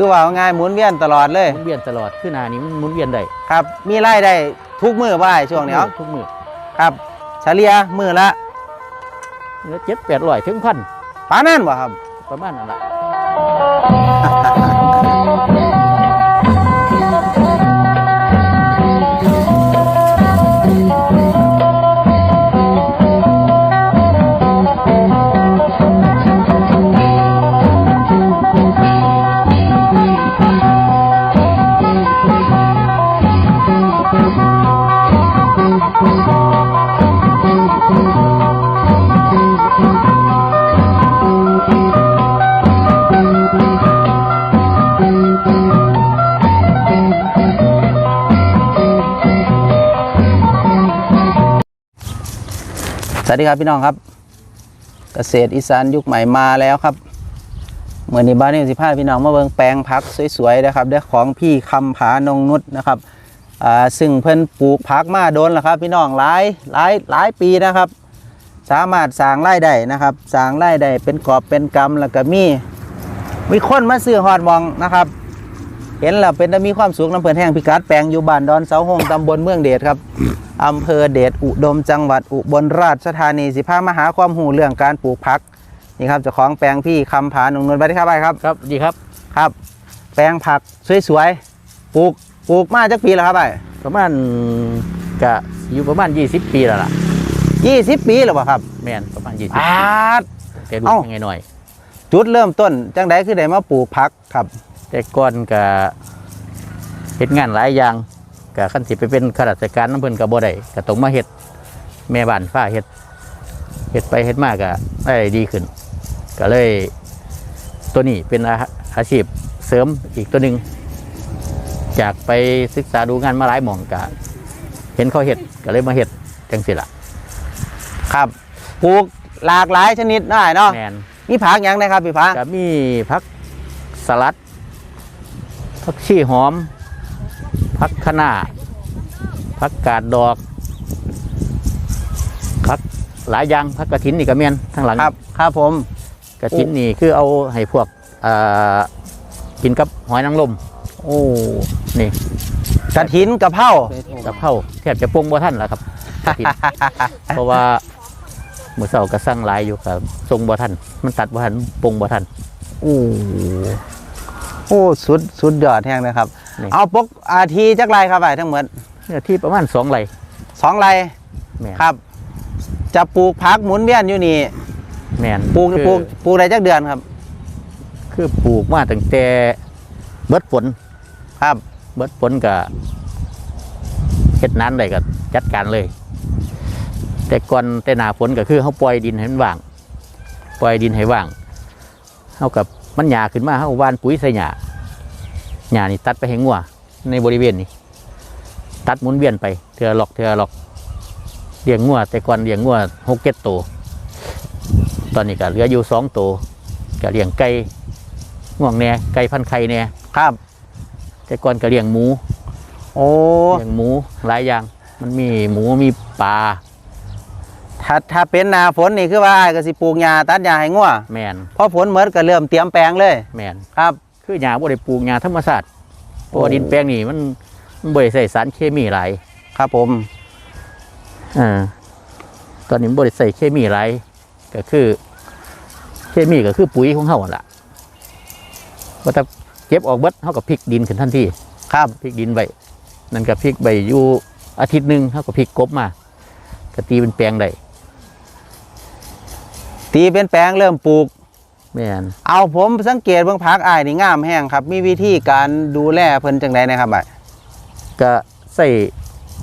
คือว่าง่ายหมุนเวียนตลอดเลย หมุนเวียนตลอดคือหนานี้มันหมุนเวียนได้ครับ มีรายได้ทุกมือบ่ายช่วงนี้เนาะทุกมือครับเฉลี่ยมือละแล้วเจ็ดแปดร้อยถึงพันปานนั้นบ่ครับ ประมาณนั้นละ สวัสดีครับพี่น้องครับ เกษตรอีสานยุคใหม่มาแล้วครับเมื่อนี้บ้านนี้สิพาพี่น้องมาเบิ่งแปลงผักสวยๆนะครับเด้ของพี่คำผานงนุษนะครับอ่าซึ่งเพิ่นปลูกผักมาโดนแล้วครับ พี่น้องหลายหลายหลายปีนะครับ สามารถสร้างไรายได้นะครับสร้างไรายได้เป็นกอบเป็นกำแล้วก็มีมีคนมาซื้อฮอดมองนะครับ เห็นแล้วเป็นแต่มีความสุขน้ำเพลินแห้งพิกัดแปลงอยู่บ้านดอนเสาหงตำบลเมืองเดชครับ อำเภอเดชอุดมจังหวัดอุบลราชธานีสิพามาหาความหูเรื่องการปลูกผักนี่ครับเจ้าของแปลงพี่คำผาหนุ่มนวลสวัสดีครับไปครับครับดีครับครับ แปลงผักสวยๆปลูกปลูกมาจากปีแล้วครับไปประมาณกะอยู่ประมาณ 20 ปีแล้วล่ะยี่สิบปีแล้วบ่ครับแม่นประมาณ 20อาปีดแต่ดูเอ้ายังไงหน่อย จุดเริ่มต้นจังไดคือได้มาปลูกผักครับ แต่ก่อนกะเฮ็ดงานหลายอย่าง กะคันสิไปเป็นข้าราชการน้ำเพิ่นก็บ่ได้ก็ต้องมาเฮ็ดแม่บ้านฟ้าเฮ็ดเฮ็ดไปเฮ็ดมากะได้ดีขึ้น ก็เลยตัวนี้เป็นอาอาชีพเสริมอีกตัวหนึ่งจากไปศึกษาดูงานมาหลายหม่องกะเห็นเขาเฮ็ดก็เลยมาเฮ็ดจังสิล่ะครับปลูกหลากหลายชนิดได้เนาะแมนมีผักหยังนะครับพี่ฟ้าก็มีพักสลัดพักชีหอม พักคะน้าพักกาดดอกพักหลายอย่างพักกระถินนี่ก็เมียนทั้งหลังครับครับผมกระถินนี่คือเอาให้พวกเอ่อกินกับหอยนางรมโอ้นี่กระถินกระเพรากับเผาแทบจะปรุงบ่ท่านแล้วครับกฐินเพราะว่ามือเสาร์ก็สั่งหลายอยู่ครับทรงบ่ท่านมันตัดบ่ทันปรุงบ่ท่านโอ้ โอ้สุดสุดยอดแห้งนะครับ นี่ เอาปกอาทีจักไรครับไปทั้งหมดเนื้อที่ประมาณสองไร่สองไรแม่นครับ จะปลูกผักหมุนเวียนอยู่นี่แม่นปลูกคือปลูกปลูกได้จักเดือนครับ คือปลูกมาตั้งแต่เบิดฝนครับ เบิดฝนกับเฮ็ดนั้นเลยก็จัดการเลย แต่ก่อนแต่หนาฝนก็คือเขาปล่อยดินให้มันว่าง ปล่อยดินให้ว่างเขากับ มันหยาขึ้นมาเขาหวานปุ๋ยใส่หยาหยานี่ตัดไปให้งัวในบริเวณนี้ ตัดหมุนเวียนไปเทือหลอกเทือหลอกเลี้ยงงัวแต่ก่อนเลี้ยงงัวหกเก็ดตัวตอนนี้ก็เหลืออยู่สองตัวก็เลี้ยงไก่ง่วงแหน่ไก่พันไข่แหน่ครับ แต่ก่อนก็เลี้ยงหมูโอ้เลี้ยงหมูหลายอย่าง มันมีหมูมีปลา ถ้าถ้าเป็นหนาฝนนี่คือว่าอ้ายก็สิปลูกหญ้าตัดหญ้าให้งัวแมนพอฝนเหมือนก็เริ่มเตรียมแปลงเลยแมนครับ คือหญ้าบ่ได้ปลูกหญ้าธรรมชาติเพราะว่าโอ้ดินแปลงนี่มันมันบ่ได้ใส่สารเคมีหลายครับผมอ่าตอนนี้มันบ่ได้ใส่เคมีหลายก็คือ เคมีก็คือปุ๋ยของเฮาหั่นล่ะว่าถ้าเก็บออกเบิดเฮาก็พลิกดินขึ้นทันทีครับ พลิกดินไว้นั่นก็พลิกไปอยู่อาทิตย์หนึงเฮาก็พลิกกบมาก็ตีเป็นแปลงได้ ตีเป็นแปลงเริ่มปลูก แม่นเอาผมสังเกตเบิ่งผักอ้ายนี่งามแห้งครับ มีวิธีการดูแลเพิ่นจังไดนะครับอ้ายก็ใส่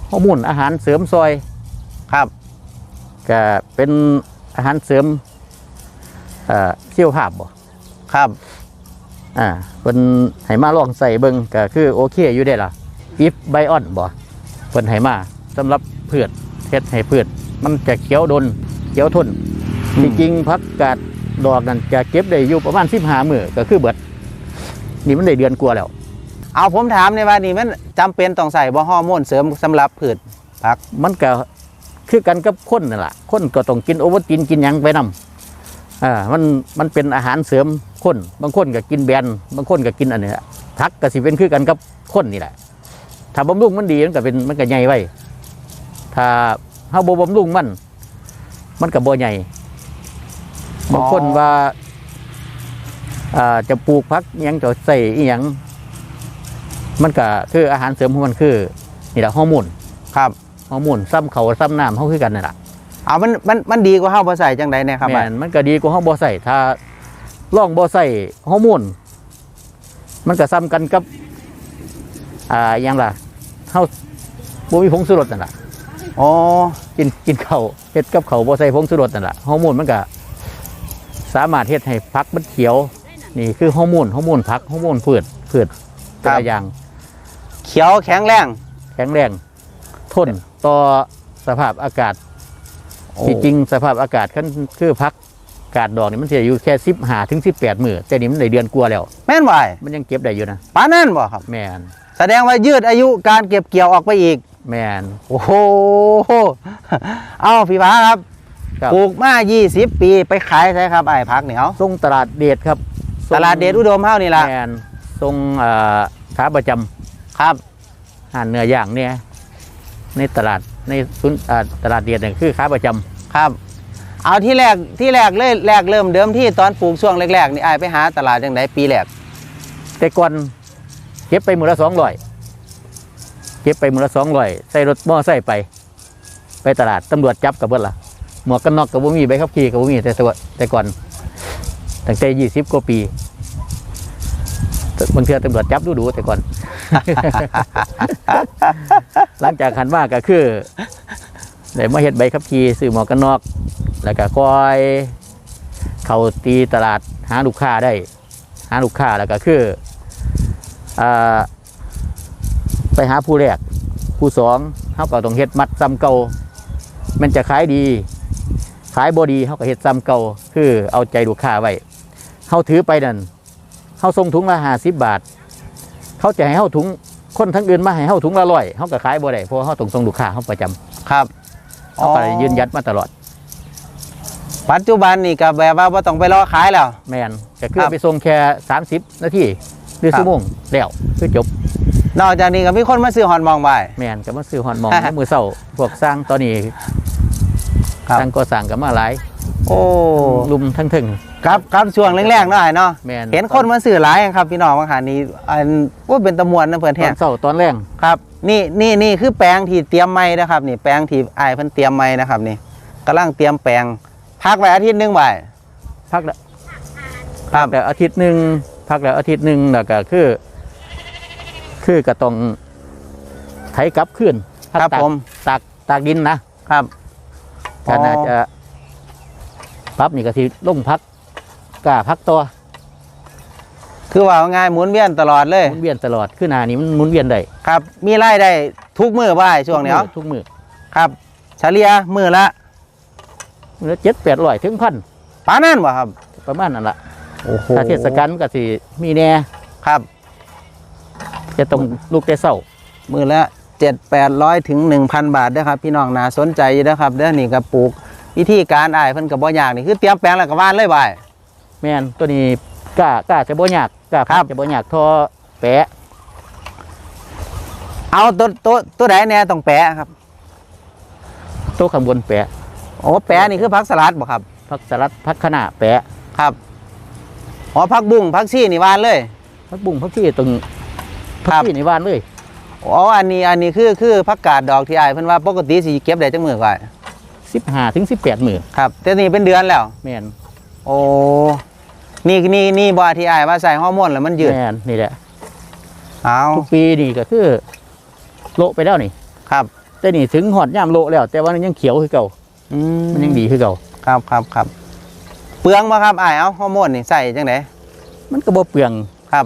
ฮอร์โมนอาหารเสริมซอยครับก็เป็นอาหารเสริมเอ่อเชี่ยวภาพบ่ครับอ่าเป็นให้มาลองใส่เบิ่งก็คือโอเคอยู่ได้ล่ะอิฟไบออนบ่เพิ่นให้มาสำหรับพืชเฮ็ดให้พืชมันจะเขียวดนเขียวทน อืม ที่จริงผักกาดดอกนั่นจะเก็บได้อยู่ประมาณ15มื้อก็คือเบิด นี่มันได้เดือนกว่าแล้ว เอาผมถามในว่านี่มันจำเป็นต้องใส่บ่ฮอร์โมนเสริมสำหรับพืชผัก มันก็คือกันกับคนนั่นแหละคนก็ต้องกินโอวัลตินกินหยังไปนำอ่ามันมันเป็นอาหารเสริมคนบางคนก็กินแบนบางคนก็กินอันนี้แหละพักก็สิเป็นคือกันกับคนนี่แหละ ถ้าบำรุงมันดีมันก็เป็นมันก็ใหญ่ไว้ ถ้าเฮาบ่บำรุงมัน มันก็บ่ใหญ่ บางคนว่าอ่าจะปลูกพักหยังจะใส่อีหยังมันก็คืออาหารเสริมของมันคือนี่แหละฮอร์โมนครับฮอร์โมนซ้ำเขาซ้ำน้ำเขาคือกันนั่นแหละเอามันมันมันดีกว่าเฮาบ่ใส่จังไดเนี่ยครับแม่นมันก็ดีกว่าเฮาบ่ใส่ถ้าล่องบ่ใส่ฮอร์โมนมันก็ซ้ำกันกับ อ่าอหยังล่ะเฮาบ่มีผงชูรสนั่นล่ะอ๋อกินกินข้าวเฮ็ดกับข้าวบ่ใส่ผงชูรสนั่นล่ะฮอร์โมนมันก็ สามารถเฮ็ดให้ผักมันเขียว นี่คือฮอร์โมนฮอร์โมนผักฮอร์โมนพืชพืชแต่ละอย่างเขียวแข็งแรงแข็งแรงทนต่อสภาพอากาศโอ้ที่จริงสภาพอากาศคันคือพักอากาศดอกนี่มันจะอยู่แค่สิบหาถึงสิบแปดมือแต่นี่มันได้เดือนกลัวาแล้ว แม่นบ่ายมันยังเก็บได้อยู่นะปานนั้นบ่ครับ แมนแสดงว่ายืดอายุการเก็บเกี่ยวออกไปอีก แมนโอ้โหเอาพี่ฟ้าครับ ครับ ปลูกมา 20 ปีไปขายใช่ครับไอ้พักเหนียวส่งตลาดเดชครับส่งตลาดเดชอุดมเฮานี่ล่ะแมนส่งอ่าขาประจำครับหานเนื้อย่างเนี่ยในตลาดในศูนย์อ่าตลาดเดชเนี่ยคือขาประจำครับ เอาที่แรกที่แรกเลยแรกเริ่มเดิมที่ตอนปลูกช่วงแรกๆนี่ไอ้ายไปหาตลาดจังไดปีแรกแต่ก่อนเก็บไปมือละสองร้อยเก็บไปมือละสองร้อยใส่รถมอไซค์ไป ไปตลาดตำรวจจับกับเบิดละ หมวกกันน็อกกับบ่มีใบขับขี่กับบ่มีแต่ตัวแต่ก่อนตั้งแต่ยี่สิบกว่าปีแต่บางเทื่อตำรวจจับดูดูแต่ก่อน หลังจากขันมากก็คือได้มาเฮ็ดใบขับขี่ซื้อหมวกกันน็อก แล้วก็คอยเขาตีตลาดหาลูกค้าได้ หาลูกค้าแล้วก็คืออไปหาผู้แรก ผู้สองเขาก็ต้องเฮ็ดมัดซ้ำเก่ามันจะขายดี ขายบดีเขาก็เฮ็ดซ้ำเก่าคือเอาใจลูกค้าไว้เขาถือไปนั่นเขาส่งถุงละห้าสิบบาท เขาจะให้เขาถุงคนทั้งอื่นมาให้เขาถุงละร้อยเขาก็ขายบ่ได้เพราะว่าเขาต้องส่งลูกค้าเขาประจำครับเขาก็เลยยืนยัดมาตลอด ปัจจุบันนี่ก็แบบว่าบ่ต้องไปรอขายแล้วแมนก็คืคอรับไปส่งแค่30นาทีหรือครับชั่วโมงแล้วคือจบนอกจากนี้ก็มีคนมาซื้อฮอนมองบ่ายแมนก็มาซื้อหอนมองในมือเศร้าพวกสร้างตอนนี้ ครับสร้างก็สั่งกับมาหลายโอ้ลุมทั้งถึง ครับครับช่วงแรกๆหน่อยเนาะแมนเห็นคนมาซื้อหลายครับพี่น้องว่าหานี้อันว่าเป็นตะมวนนะเพื่อนตแท้อนเศร้าตอนแรงครับ นี่นี่นี่คือแปลงที่เตรียมไม้นะครับ นี่แปลงที่ไอ้ายเพิ่นเตรียมไม้นะครับ นี่กำลังเตรียมแปลงพักไว้อาทิตย์หนึงไว้ พักละครับแต่อาทิตย์หนึ่งพักแล้วอาทิตย์หนึ่งแล้วก็คือ คือก็ต้องไถกลับขึ้นพักครับตากผม ตากตากดินนะครับ ก็น่าจะปรับนี่ก็ที่ลงพักกล้าพักตัวคือว่าง่ายหมุนเวียนตลอดเลยหมุนเวียนตลอดคือหนานี้มันหมุนเวียนได้ครับ มีรายได้ทุกมือบ่ายช่วงเนี้ยทุกมือครับเฉลี่ยมือละมือละเจ็ดแปดร้อยถึงพันปานนั้นบ่ครับ ประมาณนั้นละโอ้โหถ้าเทศกาลมันก็สิมีแน่ครับ จะต้องลูกแต่เศร้ามือละ เจ็ดแปดร้อยถึงหนึ่งพันบาทเด้อครับ พี่น้องน่าสนใจอยู่นะครับเด้อนี่ก็ปลูกวิธีการอ้ายเพิ่นก็บ่ยากนี่คือเตรียมแปลงแล้วก็หว่านเลยบ่าย แม่นตัวนี้กล้ากล้าจะบ่ยากกล้าครับ จะบ่ยากทอแปะเอาตัวตัวตัวใดแน่ต้องแปะครับตัวข้างบนแปะโอ้แปะนี่คือผักสลัดบ่ครับผักสลัดผักคะน้าแปะครับอ๋อผักบุ้งผักชีนี่หวานเลยผักบุ้งผักชีตรงครัผักบชีในบ้านเลย อ๋ออันนี้อันนี้คือคือผักกาดดอกที่อ้ายเพิ่นว่าปกติสิเก็บได้จังมื้อก่อน15ถึง18มื้อครับแต่นี่เป็นเดือนแล้ว แม่นโอ้นี่นี่นี่บ่ที่อ้ายว่าใส่ฮอร์โมนแล้วมันยืดแม่นนี่แหละ เอาทุกปีนี่ก็คือ โละไปแล้วนี่ ครับ แต่นี่ถึงหอดยามโละแล้ว แต่ว่ามันยังเขียวคือเก่า อืมันยังดีคือเก่า ครับครับครับเปลืองบ่ครับอ้ายเอาฮอร์โมนนี่ใส่จังไดมันก็บ่เปลืองครับ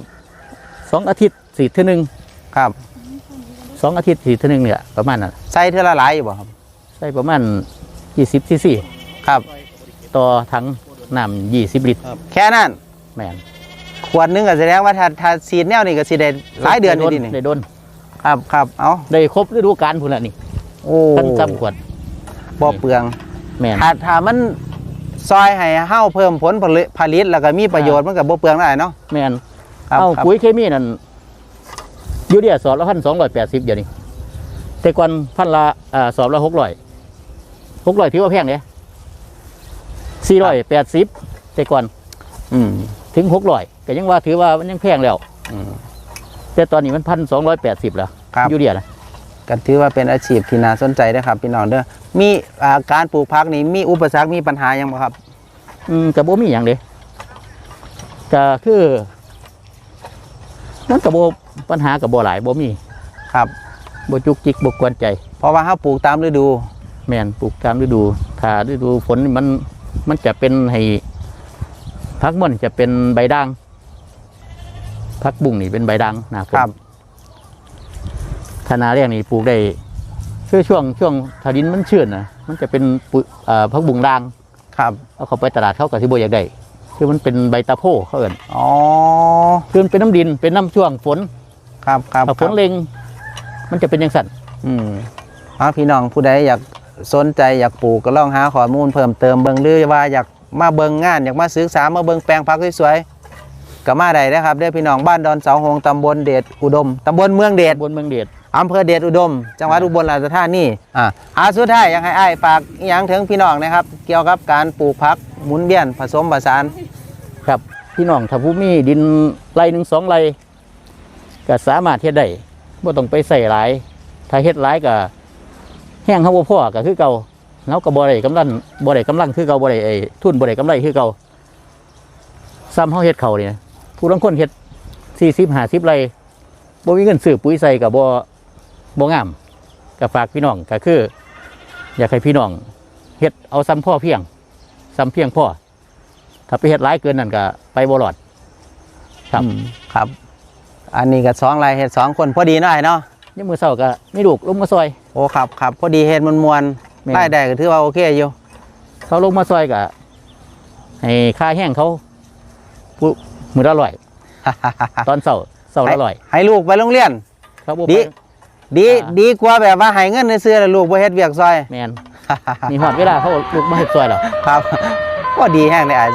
สองอาทิตย์สีดเท่อหนึงครับ สองอาทิตย์สีดเท่อหนึงเนี่ยประมาณนั้นใส่เท่าละหลายอยู่บ่ครับใส่ประมาณ20ซีซีครับ ต่อถังน้ำ20ลิตรแค่นั้นแม่นขวดหนึงก็แสดงว่าถ้าถ้าซีดแนวนี่ก็สิได้หลายเดือนอยู่ดีนี่ได้โดนครับครับเอาได้ครบฤดูกาลพุ่นละนี่โอ้กันซ้ำขวดบ่เปลืองแม่นถ้าถ้ามันซอยให้เฮาเพิ่มผลผลิตผลิตแล้วก็มีประโยชน์มันก็บ่เปลืองได้เนาะแม่นครับเอาครับปุ๋ยเคมีนั่น ยูเรียสอบละพันสองร้อยแปดสิบเดี๋ยวนี้ แต่ก่อนพันละอ่าสอบละหกร้อยหกร้อยถือว่าแพงเนี่ยสี่ร้อยแปดสิบแต่ก่อน อืม ถึงหกร้อยก็ยังว่าถือว่ามันยังแพงแล้ว อืมแต่ตอนนี้มันพันสองร้อยแปดสิบแล้วครับยูเรียนะก็ถือว่าเป็นอาชีพที่น่าสนใจนะครับพี่น้องเด้อมีอ่าการปลูกผักนี่มีอุปสรรคมีปัญหาหยังบ่ครับ อืมกับโบมีอย่างเดีก็คือมันกับโบ ปัญหากับโบหลายโบมีครับโบจุกจิกโบกวนใจ เพราะว่าเฮาปลูกตามฤดู แมนปลูกตามฤดูถ้าฤดูฝนนี่มันมันจะเป็นให้พักมันจะเป็นใบด่างพักบุ้งนี่เป็นใบด่างหนะครับถ้าหนาแรกนี่ปลูกได้คือช่วงช่วงถ้าดินมันชื้นนะมันจะเป็นปุ๋ยอ่าพักบุ้งด่างครับเอาเข้าไปตลาดเขากับที่โบอยากได้คือมันเป็นใบตะโพเขาเอินอ๋อคือมันเป็นน้ำดินเป็นน้ำช่วงฝน ครับครับถ้าฝนครับเล็ง มันจะเป็นอยังสั่นอืมเอาพี่น้องผู้ใดอยากสนใจอยากปลูกก็ลองหาข้อมูลเพิ่มเติมเบิ่งหรือว่าอยากมาเบิ่งงาน อยากมาศึกษามาเบิ่งแปลงผักสวยๆก็มาได้นะครับเด้อพี่น้องบ้านดอนเสาหงตำบลเดชอุดมตำบลเมืองเดชบนเมืองเดช อำเภอเดชอุดม จังหวัดอุบลราชธานีอ่าอาสุดท้ายอยากให้อ้ายฝากอหย่างถึงพี่น้องนะครับ เกี่ยวกับการปลูกผักหมุนเวียนผสมผสาน ครับพี่น้องถ้าผู้มีดินไรหนึ่งสองไร ก็สามารถเฮ็ดได้บ่ต้องไปใส่หลาย ถ้าเฮ็ดหลายก็แห้งเขาบ่พอก็คือเก่าเฮาก็บ่ได้กำลังบ่ได้กำลังคือเก่าบ่ได้ไอ้ทุนบ่ได้กำไรคือเก่าซ้ำเฮาเฮ็ดเขาเนี่ยผู้ลางคนเฮ็ด40 50ไรบ่มีเงินซื้อปุ๋ยใส่ก็บ่บ่งามก็ฝากพี่น้องก็คือ อยากให้พี่น้องเฮ็ดเอาซ้ำพ่อเพียงซ้ำเพียงพ่อถ้าไปเฮ็ดร้ายเกินนั่นก็ไปบ่รอดครับครับ อันนี้ก็สองรายเฮ็ดสองคนพอดีหน่อยเนาะนี่มือเศร้าก็ไม่ลูกลงมาซอย โอ้ครับครับพอดีเฮ็ดมันมวนแม่นๆได้ได้ก็ถือว่าโอเคอยู่เขาลงมาซอยก็ให้ค่าแห้งเขาผู้มือละร้อยตอนเสาร์เสาร์ละร้อยให้ลูกไปโรงเรียน เขาบ่ดีไปดีอ่า ดีกว่าแบบว่าให้เงินในเสื้อแล้วลูกบ่เฮ็ดเวียกซอย แมนมีหอดเวลาเขาลูกมาเฮ็ดซอยแล้วครับก็ดีแห้งเลยอะ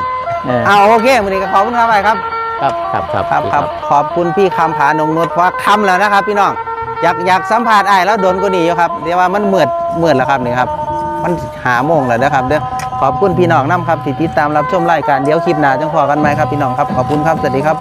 เออเอาโอเคมื้อนี้ก็ขอบคุณครับไปครับ ครับครับครับครับดีครับขอบคุณพี่คำผานงนุชเพราะคำแล้วนะครับ พี่น้องอยากอยากสัมภาษณ์อ้ายแล้วโดนก็หนีอยู่ครับเดี๋ยวว่ามันมืดมืดแล้วครับนี่ครับ มันหาโมงแล้วนะครับเด้อขอบคุณพี่น้องน้ำครับที่ติดตามรับชมรายการเดี๋ยวคลิปหน้าจังพอกันไหมครับพี่น้องครับขอบคุณครับสวัสดีครับ